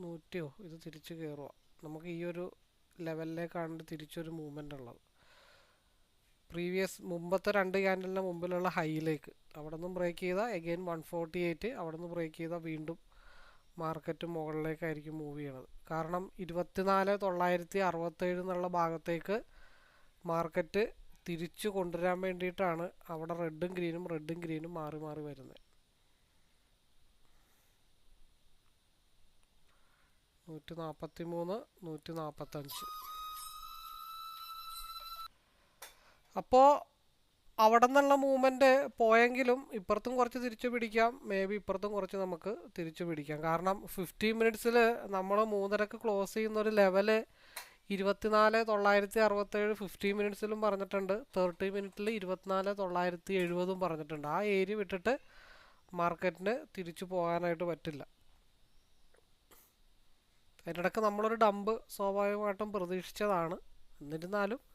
നൂറ്റിയോ? ഇത് തിരിച്ച് കയറുക നമുക്ക് ഈ ഒരു ലെവലിലേക്കാണ് തിരിച്ചൊരു മൂവ്മെന്റ് ഉള്ളത്. പ്രീവിയസ് മുമ്പത്തെ രണ്ട് ക്യാൻഡലിന് മുമ്പിലുള്ള ഹൈയിലേക്ക് അവിടെ നിന്നും ബ്രേക്ക് ചെയ്താൽ എഗെയിൻ വൺ ഫോർട്ടി എയ്റ്റ് അവിടെ നിന്ന് ബ്രേക്ക് ചെയ്താൽ വീണ്ടും മാർക്കറ്റ് മുകളിലേക്കായിരിക്കും മൂവ് ചെയ്യണത്. കാരണം ഇരുപത്തിനാല് തൊള്ളായിരത്തി അറുപത്തേഴ് എന്നുള്ള ഭാഗത്തേക്ക് മാർക്കറ്റ് തിരിച്ചു കൊണ്ടുവരാൻ വേണ്ടിയിട്ടാണ് അവിടെ റെഡും ഗ്രീനും റെഡും ഗ്രീനും മാറി മാറി വരുന്നത്. നൂറ്റി നാൽപ്പത്തി മൂന്ന് നൂറ്റി നാൽപ്പത്തഞ്ച് അപ്പോൾ അവിടെ നിന്നുള്ള മൂവ്മെന്റ് പോയെങ്കിലും ഇപ്പുറത്തും കുറച്ച് തിരിച്ചു പിടിക്കാം. മേ ബി ഇപ്പുറത്തും കുറച്ച് നമുക്ക് തിരിച്ചു പിടിക്കാം. കാരണം ഫിഫ്റ്റീൻ മിനിറ്റ്സിൽ നമ്മൾ മൂന്നരക്ക് ക്ലോസ് ചെയ്യുന്ന ഒരു ലെവൽ ഇരുപത്തിനാല് തൊള്ളായിരത്തി അറുപത്തേഴ് ഫിഫ്റ്റീൻ മിനിറ്റ്സിലും പറഞ്ഞിട്ടുണ്ട്. തേർട്ടി മിനിറ്റിൽ ഇരുപത്തിനാല് തൊള്ളായിരത്തി എഴുപതും പറഞ്ഞിട്ടുണ്ട്. ആ ഏരിയ വിട്ടിട്ട് മാർക്കറ്റിന് തിരിച്ചു പോകാനായിട്ട് പറ്റില്ല. അതിനിടക്ക് നമ്മളൊരു ഡമ്പ് സ്വാഭാവികമായിട്ടും പ്രതീക്ഷിച്ചതാണ്. എന്നിരുന്നാലും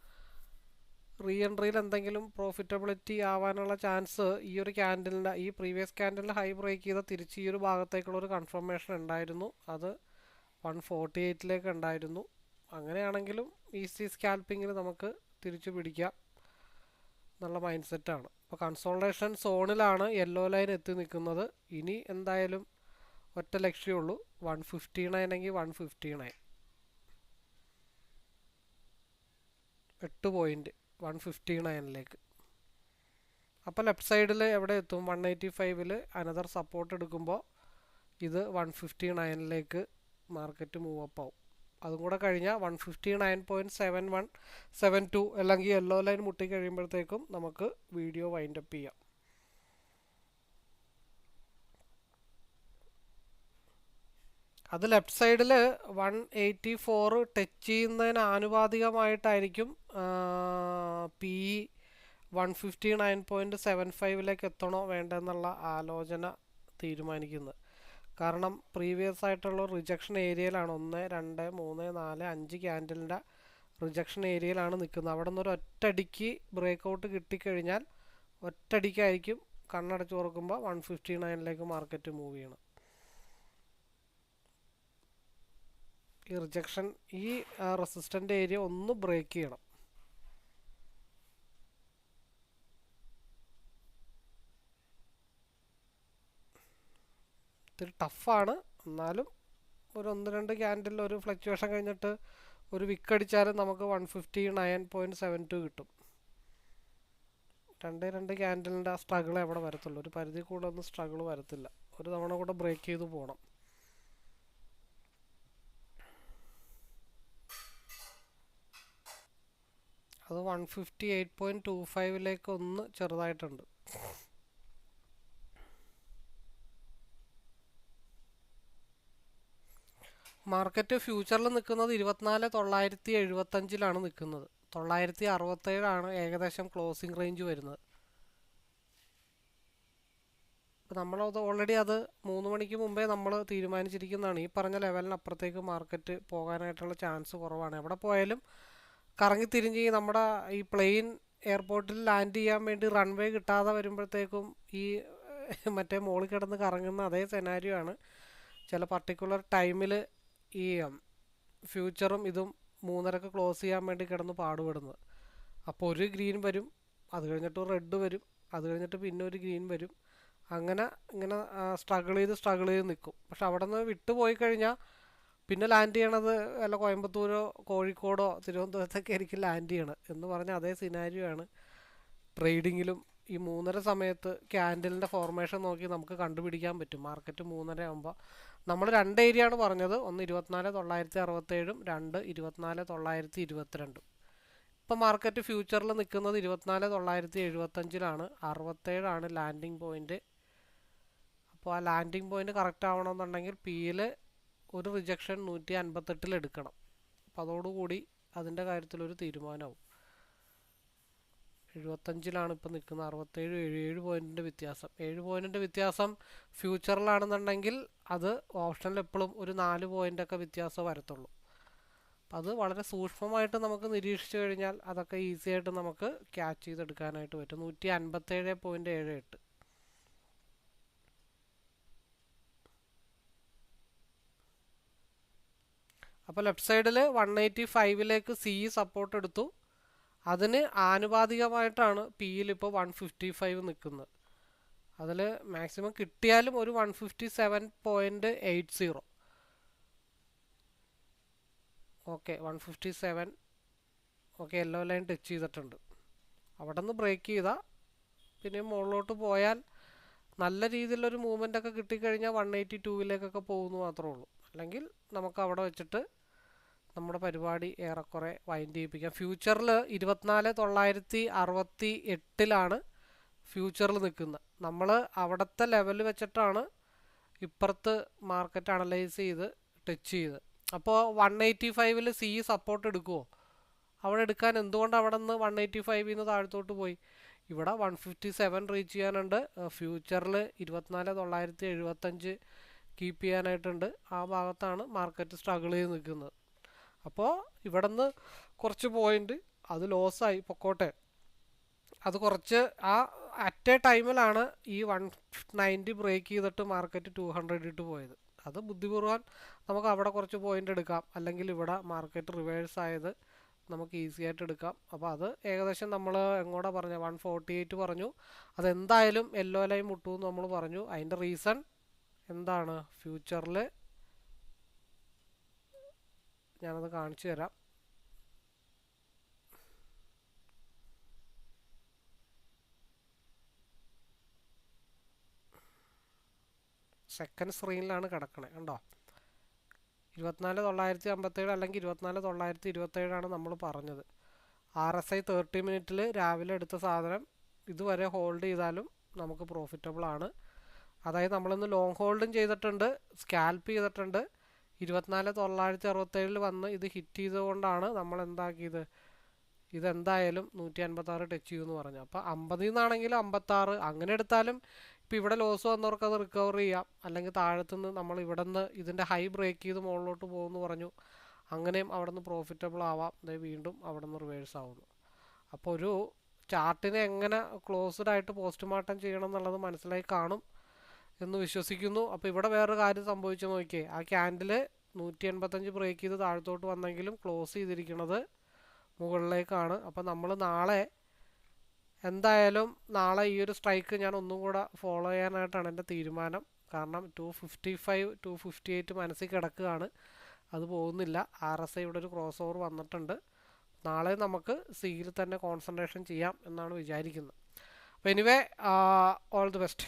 റീ എൻട്രിയിൽ എന്തെങ്കിലും പ്രോഫിറ്റബിലിറ്റി ആവാനുള്ള ചാൻസ് ഈ ഒരു ക്യാൻഡലിന്റെ ഈ പ്രീവിയസ് ക്യാൻഡലിൽ ഹൈ ബ്രേക്ക് ചെയ്ത തിരിച്ച് ഈ ഒരു ഭാഗത്തേക്കുള്ള ഒരു കൺഫർമേഷൻ ഉണ്ടായിരുന്നു. അത് വൺ ഫോർട്ടി എയ്റ്റിലേക്ക് ഉണ്ടായിരുന്നു. അങ്ങനെയാണെങ്കിലും ഈസി സ്കാൽപ്പിങ്ങിൽ നമുക്ക് തിരിച്ചു പിടിക്കാം എന്നുള്ള മൈൻഡ് സെറ്റാണ് അപ്പോൾ കൺസോൾട്ടേഷൻ സോണിലാണ് യെല്ലോ ലൈൻ എത്തി നിൽക്കുന്നത്. ഇനി എന്തായാലും ഒറ്റ ലക്ഷ്യമുള്ളൂ വൺ ഫിഫ്റ്റി നയൻ എങ്കിൽ വൺ ഫിഫ്റ്റി നയൻ എട്ട് പോയിന്റ് വൺ ഫിഫ്റ്റി നയനിലേക്ക് അപ്പോൾ ലെഫ്റ്റ് സൈഡിൽ എവിടെ എത്തും? വൺ എയ്റ്റി ഫൈവിൽ അനദർ സപ്പോർട്ട് എടുക്കുമ്പോൾ ഇത് വൺ ഫിഫ്റ്റി നയനിലേക്ക് മാർക്കറ്റ് മൂവ് അപ്പ് ആവും. അതും കൂടെ കഴിഞ്ഞാൽ one fifty nine point seven one seven two അല്ലെങ്കിൽ യെല്ലോ ലൈൻ മുട്ടി കഴിയുമ്പോഴത്തേക്കും നമുക്ക് വീഡിയോ വൈൻഡ് അപ്പ് ചെയ്യാം. അത് ലെഫ്റ്റ് സൈഡിൽ വൺ എയ്റ്റി ഫോർ ടച്ച് ചെയ്യുന്നതിന് ആനുപാതികമായിട്ടായിരിക്കും P E one fifty nine point seven ഫൈവിലേക്ക് എത്തണോ വേണ്ടെന്നുള്ള ആലോചന തീരുമാനിക്കുന്നത് കാരണം പ്രീവിയസ് ആയിട്ടുള്ള റിജക്ഷൻ ഏരിയയിലാണ് ഒന്ന് രണ്ട് മൂന്ന് നാല് അഞ്ച് ക്യാൻഡലിന്റെ റിജക്ഷൻ ഏരിയയിലാണ് നിൽക്കുന്നത്. അവിടെ നിന്ന് ഒരു ഒറ്റടിക്ക് ബ്രേക്ക് ഔട്ട് കിട്ടിക്കഴിഞ്ഞാൽ ഒറ്റടിക്കായിരിക്കും കണ്ണടച്ച് തുറക്കുമ്പോൾ വൺ ഫിഫ്റ്റി നയനിലേക്ക് മാർക്കറ്റ് മൂവ് ചെയ്യണം. ഈ റിജക്ഷൻ ഈ റെസിസ്റ്റന്റ് ഏരിയ ഒന്ന് ബ്രേക്ക് ചെയ്യണം. ഇത്തിരി ടഫാണ്. എന്നാലും ഒരു ഒന്ന് രണ്ട് ക്യാൻഡിൽ ഒരു ഫ്ലക്ച്വേഷൻ കഴിഞ്ഞിട്ട് ഒരു വിക്ക് അടിച്ചാലും നമുക്ക് one fifty nine point seven two കിട്ടും. രണ്ട് രണ്ട് ക്യാൻഡിലിന്റെ ആ സ്ട്രഗിൾ എവിടെ വരത്തുള്ളൂ. ഒരു പരിധി കൂടുതലൊന്നും സ്ട്രഗിൾ വരത്തില്ല. ഒരു തവണ കൂടെ ബ്രേക്ക് ചെയ്ത് പോകണം അത് one fifty eight point two ഫൈവിലേക്ക് ഒന്ന് ചെറുതായിട്ടുണ്ട്. മാർക്കറ്റ് ഫ്യൂച്ചറിൽ നിൽക്കുന്നത് ഇരുപത്തിനാല് തൊള്ളായിരത്തി എഴുപത്തഞ്ചിലാണ് നിൽക്കുന്നത്. തൊള്ളായിരത്തി അറുപത്തേഴാണ് ഏകദേശം ക്ലോസിംഗ് റേഞ്ച് വരുന്നത്. നമ്മളത് ഓൾറെഡി അത് മൂന്ന് മണിക്ക് മുമ്പേ നമ്മൾ തീരുമാനിച്ചിരിക്കുന്നതാണ്. ഈ പറഞ്ഞ ലെവലിന് അപ്പുറത്തേക്ക് മാർക്കറ്റ് പോകാനായിട്ടുള്ള ചാൻസ് കുറവാണ്. എവിടെ പോയാലും കറങ്ങി തിരിഞ്ഞ് നമ്മുടെ ഈ പ്ലെയിൻ എയർപോർട്ടിൽ ലാൻഡ് ചെയ്യാൻ വേണ്ടി റൺവേ കിട്ടാതെ വരുമ്പോഴത്തേക്കും ഈ മറ്റേ മോളിൽ കിടന്ന് കറങ്ങുന്ന അതേ സെനാരിയോ ആണ്. ചില പർട്ടിക്കുലർ ടൈമിൽ ഈ ഫ്യൂച്ചറും ഇതും മൂന്നരക്ക് ക്ലോസ് ചെയ്യാൻ വേണ്ടി കിടന്ന് പാടുപെടുന്നത്. അപ്പോൾ ഒരു ഗ്രീൻ വരും അത് കഴിഞ്ഞിട്ട് റെഡ് വരും അത് കഴിഞ്ഞിട്ട് പിന്നെ ഒരു ഗ്രീൻ വരും. അങ്ങനെ ഇങ്ങനെ സ്ട്രഗിൾ ചെയ്ത് സ്ട്രഗിൾ ചെയ്ത് നിൽക്കും പക്ഷെ അവിടെ നിന്ന് വിട്ടു പോയി കഴിഞ്ഞാൽ പിന്നെ ലാൻഡ് ചെയ്യണത് അല്ല കോയമ്പത്തൂരോ കോഴിക്കോടോ തിരുവനന്തപുരത്തൊക്കെ ആയിരിക്കും ലാൻഡ് ചെയ്യണം എന്ന് പറഞ്ഞ അതേ സിനാരിയോ ആണ് ട്രേഡിങ്ങിലും ഈ മൂന്നര സമയത്ത് ക്യാൻഡലിന്റെ ഫോർമേഷൻ നോക്കി നമുക്ക് കണ്ടുപിടിക്കാൻ പറ്റും. മാർക്കറ്റ് മൂന്നര ആകുമ്പോൾ നമ്മൾ രണ്ട് ഏരിയ ആണ് പറഞ്ഞത്. ഒന്ന് ഇരുപത്തിനാല് തൊള്ളായിരത്തി അറുപത്തേഴും രണ്ട് ഇരുപത്തിനാല് തൊള്ളായിരത്തി ഇരുപത്തിരണ്ടും. ഇപ്പോൾ മാർക്കറ്റ് ഫ്യൂച്ചറിൽ നിൽക്കുന്നത് ഇരുപത്തിനാല് തൊള്ളായിരത്തി എഴുപത്തഞ്ചിലാണ് അറുപത്തേഴാണ് ലാൻഡിങ് പോയിന്റ് അപ്പോൾ ആ ലാൻഡിങ് പോയിന്റ് കറക്റ്റ് ആവണമെന്നുണ്ടെങ്കിൽ പിയിൽ ഒരു റിജക്ഷൻ നൂറ്റി അൻപത്തെട്ടിൽ എടുക്കണം. അപ്പോൾ അതോടുകൂടി അതിന്റെ കാര്യത്തിലൊരു തീരുമാനമാവും. എഴുപത്തഞ്ചിലാണ് ഇപ്പം നിൽക്കുന്നത്. അറുപത്തേഴ് ഏഴ് ഏഴ് പോയിന്റിന്റെ വ്യത്യാസം. ഏഴ് പോയിന്റിന്റെ വ്യത്യാസം ഫ്യൂച്ചറിലാണെന്നുണ്ടെങ്കിൽ അത് ഓപ്ഷനിൽ എപ്പോഴും ഒരു നാല് പോയിന്റൊക്കെ വ്യത്യാസം വരത്തുള്ളൂ. അത് വളരെ സൂക്ഷ്മമായിട്ട് നമുക്ക് നിരീക്ഷിച്ചു കഴിഞ്ഞാൽ അതൊക്കെ ഈസി ആയിട്ട് നമുക്ക് ക്യാച്ച് ചെയ്തെടുക്കാനായിട്ട് പറ്റും. നൂറ്റി അൻപത്തേഴ് പോയിന്റ് ഏഴ് എട്ട്. അപ്പോൾ ലെഫ്റ്റ് സൈഡിൽ വൺ എയ്റ്റി ഫൈവിലേക്ക് സി സപ്പോർട്ട് എടുത്തു അതിന് ആനുപാതികമായിട്ടാണ് പിയിൽ ഇപ്പോൾ വൺ ഫിഫ്റ്റി ഫൈവ് നിൽക്കുന്നത്. അതിൽ മാക്സിമം കിട്ടിയാലും ഒരു one fifty seven point eight zero okay one fifty seven okay yellow line touch ചെയ്തിട്ടുണ്ട്. അവിടെ നിന്ന് ബ്രേക്ക് ചെയ്താൽ പിന്നെ മുകളിലോട്ട് പോയാൽ നല്ല രീതിയിലൊരു മൂവ്മെന്റ് ഒക്കെ കിട്ടിക്കഴിഞ്ഞാൽ വൺ എയ്റ്റി ടൂവിലേക്കൊക്കെ പോകുന്നു മാത്രമേ ഉള്ളൂ. അല്ലെങ്കിൽ നമുക്ക് അവിടെ വെച്ചിട്ട് നമ്മുടെ പരിപാടി ഏറെക്കുറെ വൈൻഡ് ചെയ്യിപ്പിക്കാം. ഫ്യൂച്ചറിൽ ഇരുപത്തിനാല് തൊള്ളായിരത്തി അറുപത്തി എട്ടിലാണ് ഫ്യൂച്ചറിൽ നിൽക്കുന്നത്. നമ്മൾ അവിടുത്തെ ലെവൽ വെച്ചിട്ടാണ് ഇപ്പുറത്ത് മാർക്കറ്റ് അനലൈസ് ചെയ്ത് ടച്ച് ചെയ്ത്. അപ്പോൾ വൺ എയ്റ്റി ഫൈവിൽ സി സപ്പോർട്ട് എടുക്കുമോ അവിടെ എടുക്കാൻ എന്തുകൊണ്ട് അവിടെ നിന്ന് വൺ എയ്റ്റി ഫൈവിൽ നിന്ന് താഴത്തോട്ട് പോയി? ഇവിടെ വൺ ഫിഫ്റ്റി സെവൻ റീച്ച് ചെയ്യാനുണ്ട്. ഫ്യൂച്ചറിൽ ഇരുപത്തിനാല് തൊള്ളായിരത്തി എഴുപത്തഞ്ച് കീപ്പ് ചെയ്യാനായിട്ടുണ്ട്. ആ ഭാഗത്താണ് മാർക്കറ്റ് സ്ട്രഗിൾ ചെയ്ത് നിൽക്കുന്നത്. അപ്പോൾ ഇവിടെ നിന്ന് കുറച്ച് പോയിന്റ് അത് ലോസായി പൊക്കോട്ടെ. അത് കുറച്ച് ആ അറ്റ് എ ടൈമിലാണ് ഈ വൺ നയന്റി ബ്രേക്ക് ചെയ്തിട്ട് മാർക്കറ്റ് ടു ഹൺഡ്രഡ് ഇട്ട് പോയത്. അത് ബുദ്ധിപൂർവം നമുക്ക് അവിടെ കുറച്ച് പോയിന്റ് എടുക്കാം. അല്ലെങ്കിൽ ഇവിടെ മാർക്കറ്റ് റിവേഴ്സ് ആയത് നമുക്ക് ഈസി ആയിട്ട് എടുക്കാം. അപ്പോൾ അത് ഏകദേശം നമ്മൾ എങ്ങോട്ടാ പറഞ്ഞ? വൺ ഫോർട്ടി എയ്റ്റ് പറഞ്ഞു. അതെന്തായാലും യെല്ലോ ലൈൻ മുട്ടു എന്ന് നമ്മൾ പറഞ്ഞു. അതിന്റെ റീസൺ എന്താണ്? ഫ്യൂച്ചറിൽ ഞാനത് കാണിച്ചു തരാം. സെക്കൻഡ് സ്ക്രീനിലാണ് കിടക്കണേ കണ്ടോ? ഇരുപത്തിനാല് തൊള്ളായിരത്തി അമ്പത്തേഴ് അല്ലെങ്കിൽ ഇരുപത്തിനാല് തൊള്ളായിരത്തി ഇരുപത്തേഴാണ് നമ്മൾ പറഞ്ഞത്. ആർ എസ് ഐ തേർട്ടി മിനിറ്റിൽ രാവിലെ എടുത്ത സാധനം ഇതുവരെ ഹോൾഡ് ചെയ്താലും നമുക്ക് പ്രോഫിറ്റബിൾ ആണ്. അതായത് നമ്മളിന്ന് ലോങ് ഹോൾഡും ചെയ്തിട്ടുണ്ട് സ്കാൽപ്പ് ചെയ്തിട്ടുണ്ട്. ഇരുപത്തിനാല് തൊള്ളായിരത്തി അറുപത്തേഴിൽ വന്ന് ഇത് ഹിറ്റ് ചെയ്തുകൊണ്ടാണ് നമ്മൾ എന്താക്കിയത്? ഇതെന്തായാലും നൂറ്റി അൻപത്താറ് ടച്ച് ചെയ്യുമെന്ന് പറഞ്ഞു. അപ്പോൾ അമ്പതിൽ നിന്നാണെങ്കിലും അമ്പത്താറ്. അങ്ങനെ എടുത്താലും ഇപ്പോൾ ഇവിടെ ലോസ് വന്നവർക്ക് അത് റിക്കവർ ചെയ്യാം. അല്ലെങ്കിൽ താഴത്തുനിന്ന് നമ്മൾ ഇവിടെ നിന്ന് ഇതിന്റെ ഹൈ ബ്രേക്ക് ചെയ്ത് മുകളിലോട്ട് പോകുമെന്ന് പറഞ്ഞു. അങ്ങനെയും അവിടെ നിന്ന് പ്രോഫിറ്റബിൾ ആവാം വീണ്ടും അവിടെ നിന്ന് റിവേഴ്സ് ആവുന്നു. അപ്പോൾ ഒരു ചാർട്ടിനെ എങ്ങനെ ക്ലോസ്ഡ് ആയിട്ട് പോസ്റ്റ്മോർട്ടം ചെയ്യണം എന്നുള്ളത് മനസ്സിലായി കാണും. എന്ന് വിശ്വസിക്കുന്നു. അപ്പോൾ ഇവിടെ വേറൊരു കാര്യം സംഭവിച്ചു നോക്കിയേ. ആ ക്യാൻഡിൽ നൂറ്റി എൺപത്തഞ്ച് ബ്രേക്ക് ചെയ്ത് താഴത്തോട്ട് വന്നെങ്കിലും ക്ലോസ് ചെയ്തിരിക്കുന്നത് മുകളിലേക്കാണ്. അപ്പോൾ നമ്മൾ നാളെ എന്തായാലും നാളെ ഈ ഒരു സ്ട്രൈക്ക് ഞാൻ ഒന്നും കൂടെ ഫോളോ ചെയ്യാനായിട്ടാണ് എന്റെ തീരുമാനം. കാരണം two fifty five two fifty eight മനസ്സിൽ കിടക്കുകയാണ്. അത് പോകുന്നില്ല. ആർ എസ് ഐ ഇവിടെ ഒരു ക്രോസ് ഓവർ വന്നിട്ടുണ്ട്. നാളെ നമുക്ക് സിയിൽ തന്നെ കോൺസെൻട്രേഷൻ ചെയ്യാം എന്നാണ് വിചാരിക്കുന്നത്. അപ്പോൾ എനിവേ ഓൾ ദി ബെസ്റ്റ്